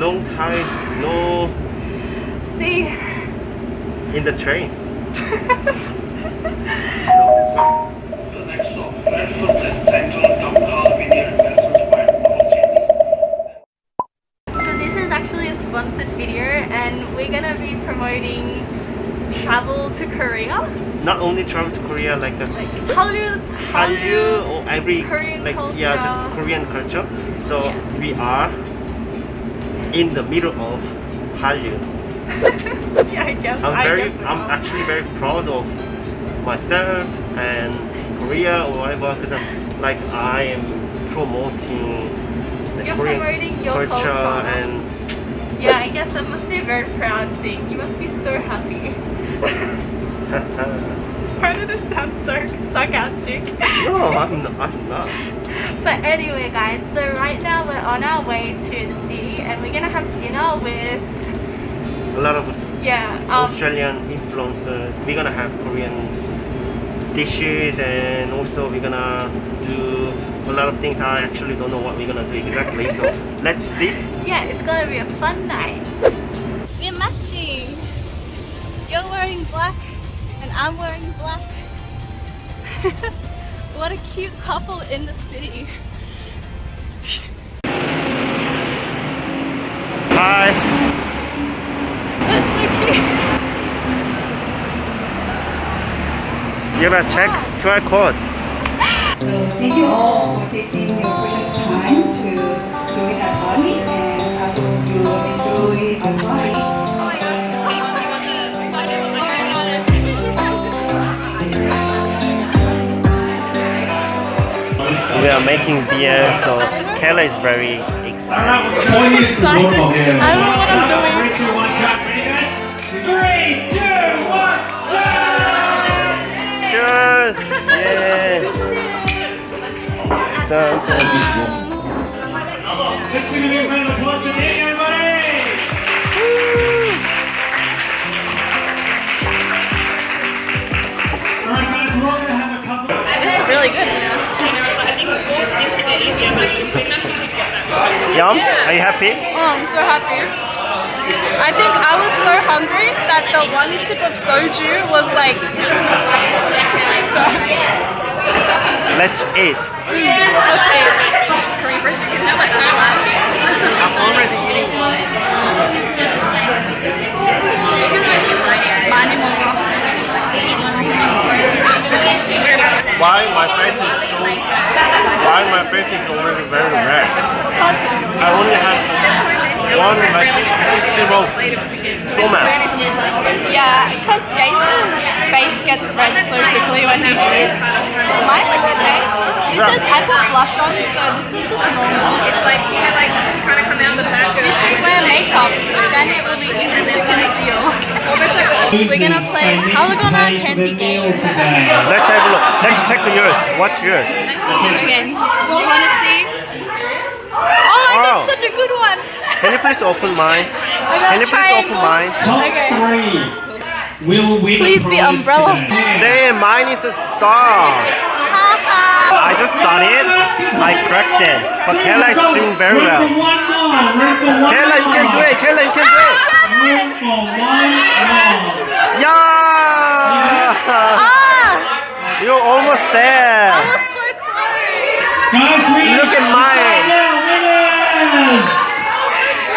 long time no See, in the train. The next stop, platform Central Town Vineyard, Parsons Park, so this is actually a sponsored video and we're gonna be promoting travel to Korea. Not only travel to Korea like a Like Hallyu, Hallyu or every Korean like yeah just Korean culture. So Yeah. we are in the middle of Hallyu. yeah, I guess. I'm I very guess I'm actually very proud of myself and Korea or whatever because I'm like I am promoting the You're Korean promoting your culture, culture. and Yeah, I guess that must be a very proud thing. You must be so happy. Why did it sound so sarcastic? no I'm not, I'm not. But anyway, guys, so right now we're on our way to the city and we're gonna have dinner with, a lot of yeah, um, Australian influencers. We're gonna have Korean dishes and also we're gonna do a lot of things. I actually don't know what we're gonna do exactly. So let's see. yeah, it's gonna be a fun night. We're matching. You're wearing black and I'm wearing black. what a cute couple in the city. Hi. That's so cute. You're gonna check QR code. So thank you all for taking your precious time to join our party and I hope you enjoy our party. We are making beer, so Kayla is very excited. Excited. I don't know what I'm doing. Three, two, one, cut. Ready, guys? Three, two, one, Cheers! Yeah. Dun, dun. Let's give a round of applause to everybody! Alright guys, we're all gonna have a couple of This is really good. Yum? Are you happy? Oh, I'm so happy. I think I was so hungry that the one sip of soju was like. Let's eat. Let's eat. I'm already eating. Why my face is so why my face is already very red? I only have one like zero soma. yeah, because Jason's face gets red so quickly when he drinks. Mine is okay. This is I put blush on, so this is just normal. It's like you like kind of come out the back. You should wear makeup, then it will be easy to conceal. We're gonna play Kalagona Candy Game. Let's have a look. Let's check the yours. What's yours? Okay, you wanna see? Oh, I Wow. got such a good one. Can you please open mine? I Can you please open triangle. mine? Top Okay. three will win Please be umbrella. today. Damn, mine is a star. Haha. I just done it. I cracked it. But Kayla is doing very well. for one more. Room for one Kayla, you can do it. Kayla, you can do it. Room for one more. Yeah! Ah, You're almost there. I so close. Look at mine.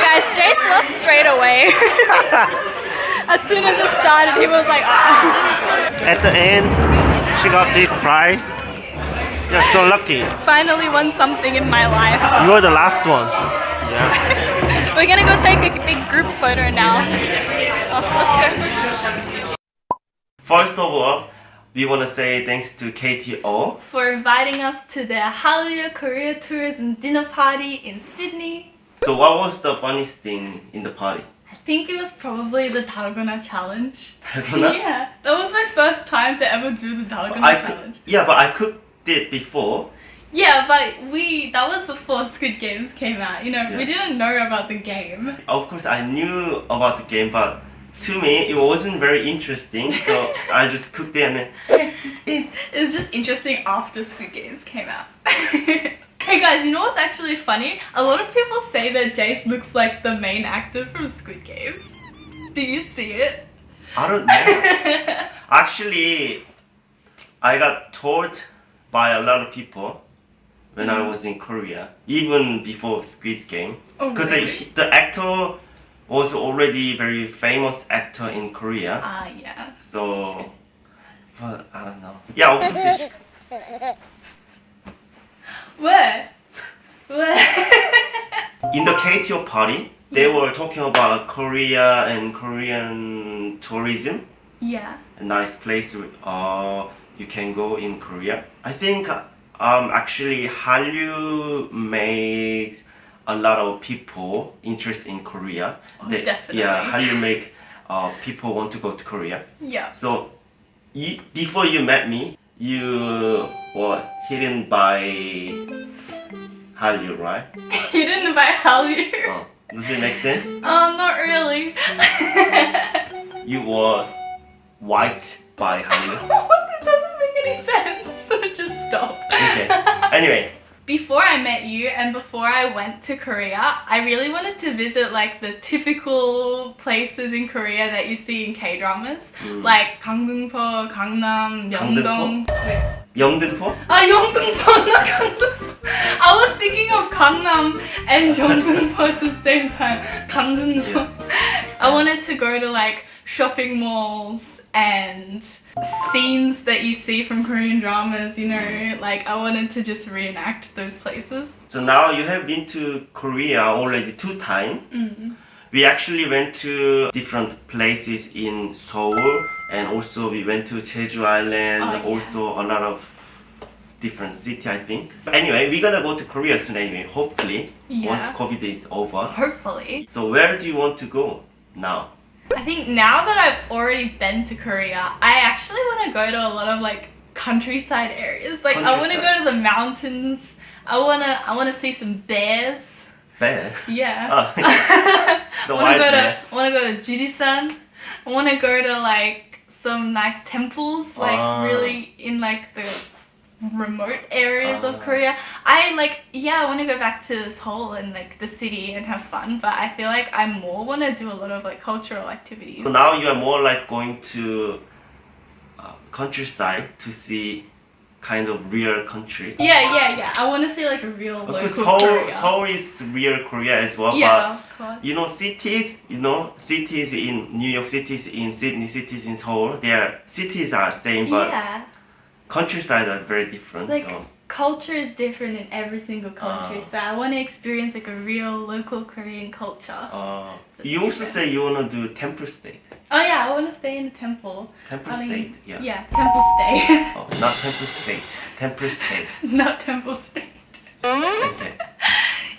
Guys, Jace lost straight away. as soon as it started, he was like, ah. At the end, she got this prize. You're so lucky. Finally won something in my life. You're the last one. Yeah. We're gonna go take a big group photo now. Oh. First of all, we want to say thanks to KTO. For inviting us to their Hallelujah Korea Tourism dinner party in Sydney. So, what was the funniest thing in the party? I think it was probably the Dalgona challenge. Dalgona? yeah, that was my first time to ever do the Dalgona I challenge. could, yeah, but I cooked it before. Yeah, but we that was before Squid Games came out. You know, we didn't know about the game. Of course, I knew about the game, but to me, it wasn't very interesting. So I just cooked it and then, hey, just eat. It was just interesting after Squid Games came out. Hey guys, you know what's actually funny? A lot of people say that Jace looks like the main actor from Squid Games. Do you see it? I don't know. Actually, I got told by a lot of people when I was in Korea, even before Squid Game, Oh, because really? the actor was already very famous actor in Korea. Ah, yeah. So, but I don't know. Yeah, open stage. Where? Where? In the KTO party, they were talking about Korea and Korean tourism. yeah. a nice place uh, you can go in Korea. I think um, actually Hallyu made a lot of people interested in Korea. Oh, They- definitely. Yeah, Hallyu make uh, people want to go to Korea. Yeah. So you, before you met me, you were hidden by Hallyu, right? you didn't invite Hallyu. Oh, does it make sense? Um, not really. You were white by Hallyu. stop. Okay. Anyway. before I met you and before I went to Korea, I really wanted to visit like the typical places in Korea that you see in K dramas, mm. like Gangneungpo, Gangnam, Yeongdong. Yeongdeungpo? Ah, Yeongdeungpo, not I was thinking of Gangnam and Yeongdeungpo at the same time. Gangnam. I wanted to go to like shopping malls and scenes that you see from Korean dramas, you know, like I wanted to just reenact those places. So now you have been to Korea already two times. Mm. We actually went to different places in Seoul and also we went to Jeju Island, Oh, yeah. also a lot of different city I think. But anyway, we're gonna go to Korea soon anyway, hopefully, once COVID is over. Hopefully. So where do you want to go now? I think now that I've already been to Korea, I actually want to go to a lot of like countryside areas. Like I want to go to the mountains. I wanna I wanna see some bears. Bear. Yeah. Oh. I The wanna wild go bear. to I wanna go to Jirisan. I wanna go to like some nice temples, like Ah. really in like the remote areas of Ah. Korea. I like yeah, I wanna go back to Seoul and like the city and have fun, but I feel like I more wanna do a lot of like cultural activities. So now you are more like going to uh, countryside to see kind of real country. Yeah, yeah, yeah. I want to see like a real Because local Seoul, Korea. Seoul is real Korea as well, yeah, of course. but you know cities, you know cities in New York cities, in Sydney cities, in Seoul, their cities are same, but yeah, countryside are very different. Like- so culture is different in every single country, Ah. so I want to experience like a real local Korean culture. uh, you also say you wanna do temple state. Oh yeah, I want to stay in a temple. Temple I mean, state, yeah. Yeah, temple stay, Oh, not temple state. Temple state. not temple stay. Okay.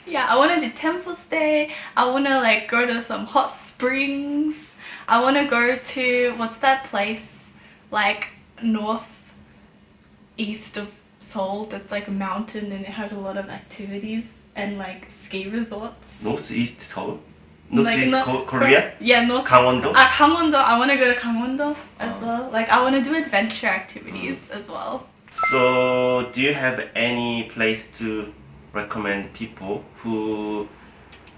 Yeah, I want to do temple stay. I want to like go to some hot springs. I want to go to what's that place like north east of Seoul that's like a mountain and it has a lot of activities and like ski resorts. Northeast Seoul? Northeast like, no, Korea? Yeah, North. Gangwon-do? Uh, Gangwon-do. I want to go to Gangwon-do as oh. well. Like I want to do adventure activities mm. as well. So, do you have any place to recommend people who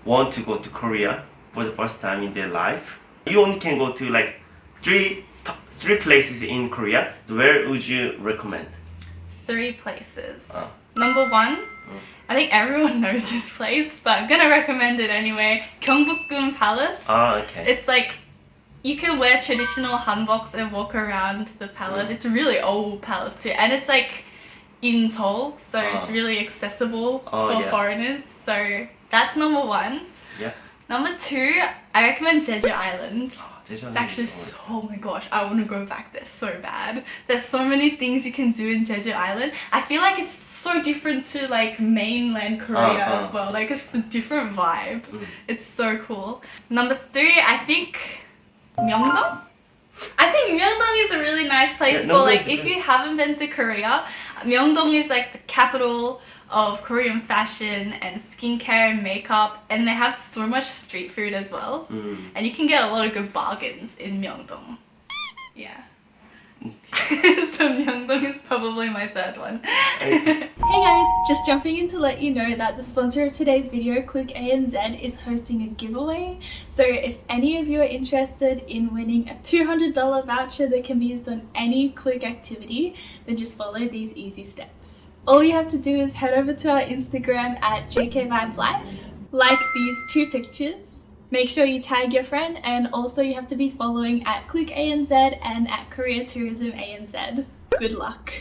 want to go to Korea for the first time in their life? You only can go to like three three places in Korea. So where would you recommend? Three places. Oh. Number one, Mm. I think everyone knows this place, but I'm gonna recommend it anyway. Gyeongbokgung Palace. Ah, okay. It's like you can wear traditional hanboks and walk around the palace. Mm. It's a really old palace too, and it's like in Seoul, so it's Ah. really accessible Oh, for yeah. foreigners. So that's number one. Yeah. Number two, I recommend Jeju Island. Jeju It's actually so, oh my gosh, I want to go back there so bad. There's so many things you can do in Jeju Island. I feel like it's so different to like mainland Korea Uh, uh. as well. Like it's a different vibe. Mm. It's so cool. Number three, I think Myeongdong. I think Myeongdong is a really nice place Yeah, for like if you haven't been to Korea. Myeongdong is like the capital of Korean fashion and skincare and makeup, and they have so much street food as well Mm. and you can get a lot of good bargains in Myeongdong. Yeah. Samyangdong is probably my third one. hey guys, just jumping in to let you know that the sponsor of today's video, Click ANZ, is hosting a giveaway. So if any of you are interested in winning a $200 voucher that can be used on any Click activity, then just follow these easy steps. All you have to do is head over to our Instagram at JKVibesLife, like these two pictures, Make sure you tag your friend and also you have to be following at Click ANZ and at Korea Tourism ANZ. Good luck.